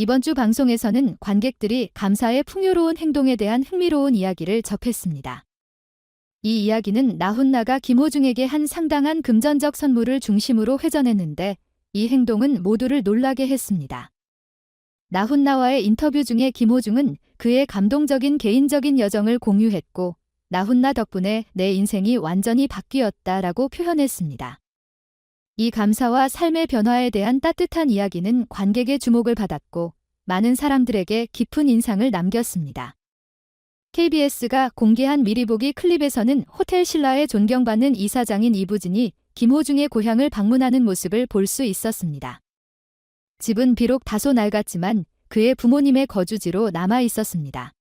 이번 주 방송에서는 관객들이 감사의 풍요로운 행동에 대한 흥미로운 이야기를 접했습니다. 이 이야기는 나훈나가 김호중에게 한 상당한 금전적 선물을 중심으로 회전했는데 이 행동은 모두를 놀라게 했습니다. 나훈나와의 인터뷰 중에 김호중은 그의 감동적인 개인적인 여정을 공유했고 나훈나 덕분에 내 인생이 완전히 바뀌었다라고 표현했습니다. 이 감사와 삶의 변화에 대한 따뜻한 이야기는 관객의 주목을 받았고 많은 사람들에게 깊은 인상을 남겼습니다. KBS가 공개한 미리 보기 클립에서는 호텔 신라의 존경받는 이사장인 이부진이 김호중의 고향을 방문하는 모습을 볼 수 있었습니다. 집은 비록 다소 낡았지만 그의 부모님의 거주지로 남아 있었습니다.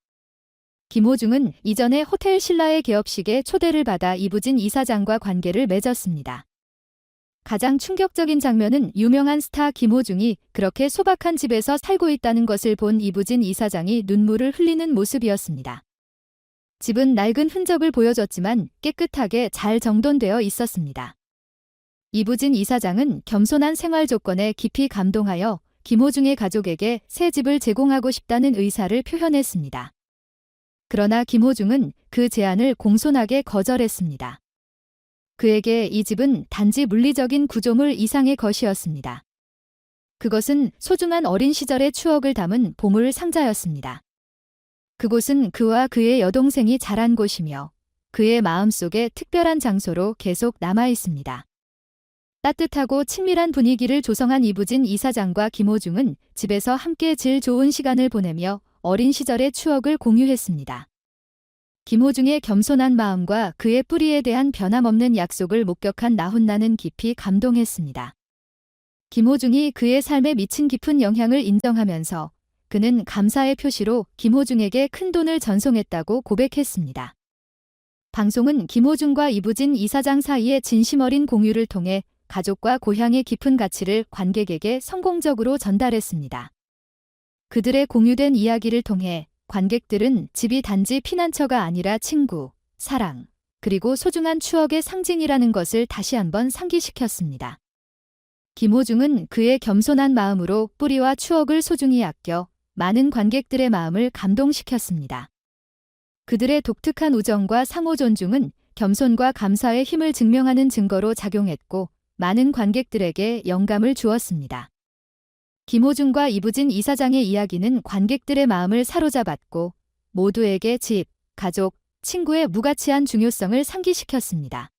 김호중은 이전에 호텔 신라의 개업식에 초대를 받아 이부진 이사장과 관계를 맺었습니다. 가장 충격적인 장면은 유명한 스타 김호중이 그렇게 소박한 집에서 살고 있다는 것을 본 이부진 이사장이 눈물을 흘리는 모습이었습니다. 집은 낡은 흔적을 보여줬지만 깨끗하게 잘 정돈되어 있었습니다. 이부진 이사장은 겸손한 생활 조건에 깊이 감동하여 김호중의 가족에게 새 집을 제공하고 싶다는 의사를 표현했습니다. 그러나 김호중은 그 제안을 공손하게 거절했습니다. 그에게 이 집은 단지 물리적인 구조물 이상의 것이었습니다. 그것은 소중한 어린 시절의 추억을 담은 보물 상자였습니다. 그곳은 그와 그의 여동생이 자란 곳이며 그의 마음속에 특별한 장소로 계속 남아 있습니다. 따뜻하고 친밀한 분위기를 조성한 이부진 이사장과 김호중은 집에서 함께 질 좋은 시간을 보내며 어린 시절의 추억을 공유했습니다. 김호중의 겸손한 마음과 그의 뿌리에 대한 변함없는 약속을 목격한 나훈나는 깊이 감동했습니다. 김호중이 그의 삶에 미친 깊은 영향을 인정하면서 그는 감사의 표시로 김호중에게 큰 돈을 전송했다고 고백했습니다. 방송은 김호중과 이부진 이사장 사이의 진심 어린 공유를 통해 가족과 고향의 깊은 가치를 관객에게 성공적으로 전달했습니다. 그들의 공유된 이야기를 통해 관객들은 집이 단지 피난처가 아니라 친구, 사랑, 그리고 소중한 추억의 상징이라는 것을 다시 한번 상기시켰습니다. 김호중은 그의 겸손한 마음으로 뿌리와 추억을 소중히 아껴 많은 관객들의 마음을 감동시켰습니다. 그들의 독특한 우정과 상호 존중은 겸손과 감사의 힘을 증명하는 증거로 작용했고 많은 관객들에게 영감을 주었습니다. 김호중과 이부진 이사장의 이야기는 관객들의 마음을 사로잡았고 모두에게 집, 가족, 친구의 무가치한 중요성을 상기시켰습니다.